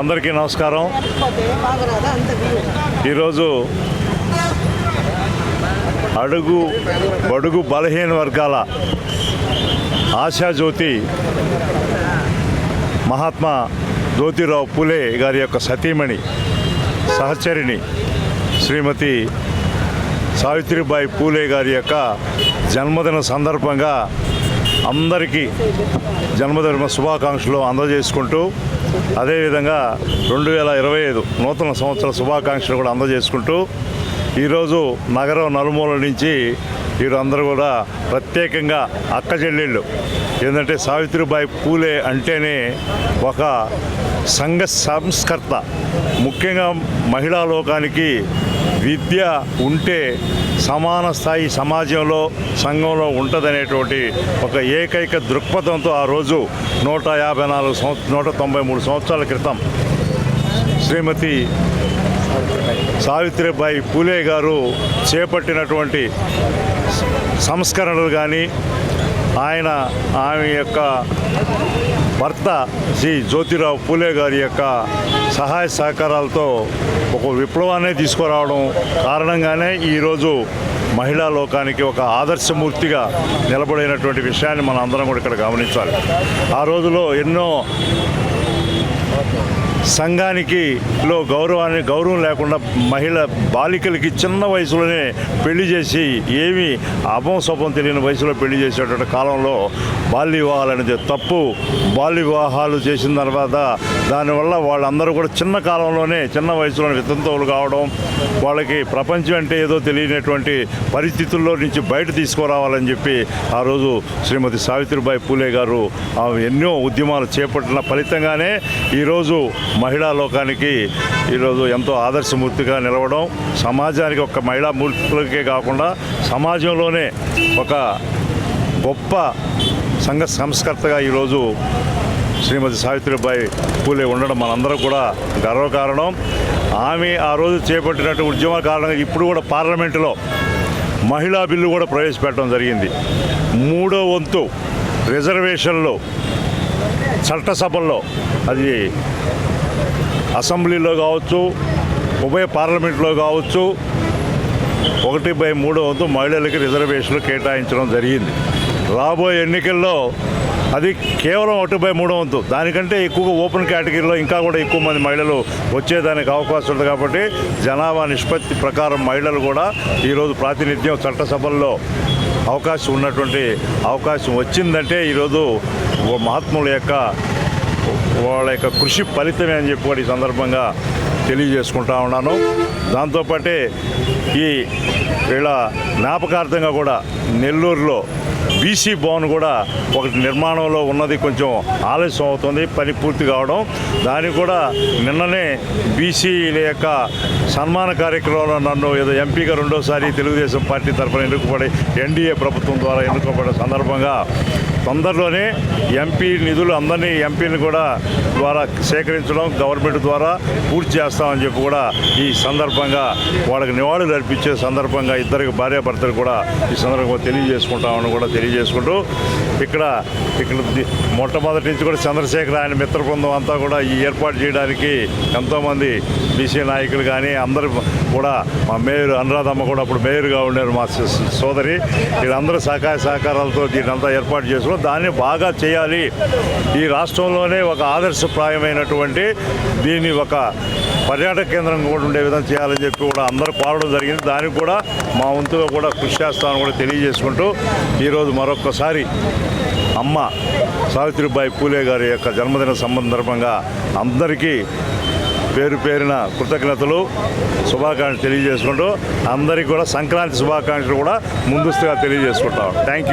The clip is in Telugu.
అందరికీ నమస్కారం. ఈరోజు అడుగు బడుగు బలహీన వర్గాల ఆశాజ్యోతి మహాత్మా జ్యోతిరావు పూలే గారి యొక్క సతీమణి సహచరిణి శ్రీమతి సావిత్రిబాయి పూలే గారి యొక్క జన్మదిన సందర్భంగా అందరికీ జన్మదిన శుభాకాంక్షలు అందజేసుకుంటూ అదేవిధంగా రెండు వేల ఇరవై ఐదు నూతన సంవత్సర శుభాకాంక్షలు కూడా అందజేసుకుంటూ ఈరోజు నగరం నలుమూల నుంచి వీరందరూ కూడా ప్రత్యేకంగా అక్క చెల్లెళ్ళు. ఏంటంటే సావిత్రిబాయి పూలే అంటేనే ఒక సంఘ సంస్కర్త. ముఖ్యంగా మహిళా లోకానికి విద్య ఉంటే సమాన స్థాయి సమాజంలో సంఘంలో ఉంటుందనేటువంటి ఒక ఏకైక దృక్పథంతో ఆ రోజు నూట యాభై నాలుగు సంవత్సరం నూట తొంభై మూడు సంవత్సరాల క్రితం శ్రీమతి సావిత్రిబాయి పూలే గారు చేపట్టినటువంటి సంస్కరణలు కానీ ఆయన ఆమె యొక్క భర్త శ్రీ జ్యోతిరావు పూలే గారి యొక్క సహాయ సహకారాలతో ఒక విప్లవాన్ని తీసుకురావడం కారణంగానే ఈరోజు మహిళా లోకానికి ఒక ఆదర్శమూర్తిగా నిలబడినటువంటి విషయాన్ని మనం అందరం కూడా ఇక్కడ గమనించాలి. ఆ రోజులో ఎన్నో సంఘానికి లో గౌరవాన్ని గౌరవం లేకుండా మహిళ బాలికలకి చిన్న వయసులోనే పెళ్ళి చేసి ఏమి అభం తెలియని వయసులో పెళ్ళి చేసేటువంటి కాలంలో బాల్య వివాహాలు అనేది తప్పు. బాల్య వివాహాలు చేసిన తర్వాత దానివల్ల వాళ్ళందరూ కూడా చిన్న కాలంలోనే చిన్న వయసులోనే వితంతువులు కావడం వాళ్ళకి ప్రపంచం అంటే ఏదో తెలియనటువంటి పరిస్థితుల్లో నుంచి బయట తీసుకురావాలని చెప్పి ఆ రోజు శ్రీమతి సావిత్రిబాయి పూలే గారు ఆమె ఎన్నో ఉద్యమాలు చేపట్టిన ఫలితంగానే ఈరోజు మహిళా లోకానికి ఈరోజు ఎంతో ఆదర్శమూర్తిగా నిలవడం సమాజానికి ఒక మహిళా మూర్తులకే కాకుండా సమాజంలోనే ఒక గొప్ప సంఘ సంస్కర్తగా ఈరోజు శ్రీమతి సావిత్రిబాయి పూలే ఉండడం మనందరం కూడా గర్వకారణం. ఆమె ఆ రోజు చేపట్టినట్టు ఉద్యమ కారణంగా ఇప్పుడు కూడా పార్లమెంటులో మహిళా బిల్లు కూడా ప్రవేశపెట్టడం జరిగింది. మూడో వంతు రిజర్వేషన్లో చట్టసభల్లో అది అసెంబ్లీలో కావచ్చు ఉభయ పార్లమెంట్లో కావచ్చు ఒకటి బై మూడో వంతు మహిళలకి రిజర్వేషన్లు కేటాయించడం జరిగింది. రాబోయే ఎన్నికల్లో అది కేవలం ఒకటి బై మూడో వంతు దానికంటే ఎక్కువగా ఓపెన్ కేటగిరీలో ఇంకా కూడా ఎక్కువ మంది మహిళలు వచ్చేదానికి అవకాశం ఉంది కాబట్టి జనాభా నిష్పత్తి ప్రకారం మహిళలు కూడా ఈరోజు ప్రాతినిధ్యం చట్టసభల్లో అవకాశం ఉన్నటువంటి అవకాశం వచ్చిందంటే ఈరోజు మహాత్ముల యొక్క వాళ్ళ యొక్క కృషి ఫలితమే అని చెప్పి కూడా ఈ సందర్భంగా తెలియజేసుకుంటా ఉన్నాను. దాంతోపాటే ఈ వీళ్ళ జ్ఞాపకార్థంగా కూడా నెల్లూరులో బీసీ భవన్ కూడా ఒకటి నిర్మాణంలో ఉన్నది. కొంచెం ఆలస్యం అవుతుంది పని పూర్తి కావడం. దానికి కూడా నిన్ననే బీసీల యొక్క సన్మాన కార్యక్రమంలో నన్ను ఏదో ఎంపీగా రెండోసారి తెలుగుదేశం పార్టీ తరఫున ఎన్నుకబడి ఎన్డీఏ ప్రభుత్వం ద్వారా ఎన్నుకోబడిన సందర్భంగా తొందరలోనే ఎంపీ నిధులు అందరినీ ఎంపీని కూడా ద్వారా సేకరించడం గవర్నమెంట్ ద్వారా పూర్తి చేస్తామని చెప్పి కూడా ఈ సందర్భంగా వాళ్ళకి నివాళులు కల్పించే సందర్భంగా ఇద్దరికి భార్యాభర్తలు కూడా ఈ సందర్భంగా తెలియజేసుకుంటామని కూడా తెలియజేసుకుంటూ ఇక్కడ ఇక్కడ మొట్టమొదటి నుంచి కూడా చంద్రశేఖర్ ఆయన మిత్ర బృందం అంతా కూడా ఈ ఏర్పాటు చేయడానికి ఎంతోమంది బీసీ నాయకులు కానీ అందరూ కూడా మా మేయర్ అనురాధమ్మ కూడా అప్పుడు మేయర్గా ఉన్నారు మా సోదరి. వీళ్ళందరూ సహకార సహకారాలతో దీన్ని అంతా ఏర్పాటు చేసుకుని దాన్ని బాగా చేయాలి. ఈ రాష్ట్రంలోనే ఒక ఆదర్శప్రాయమైనటువంటి దీన్ని ఒక పర్యాటక కేంద్రం కూడా ఉండే విధంగా చేయాలని చెప్పి కూడా అందరూ కోరడం జరిగింది. దానికి కూడా మా వంతుగా కూడా కృషి చేస్తామని కూడా తెలియజేసుకుంటూ ఈరోజు మరొక్కసారి అమ్మ సావిత్రిబాయి పూలే గారి యొక్క జన్మదిన సందర్భంగా అందరికీ పేరు పేరిన కృతజ్ఞతలు శుభాకాంక్షలు తెలియజేసుకుంటూ అందరికీ కూడా సంక్రాంతి శుభాకాంక్షలు కూడా ముందస్తుగా తెలియజేసుకుంటాం థ్యాంక్ యూ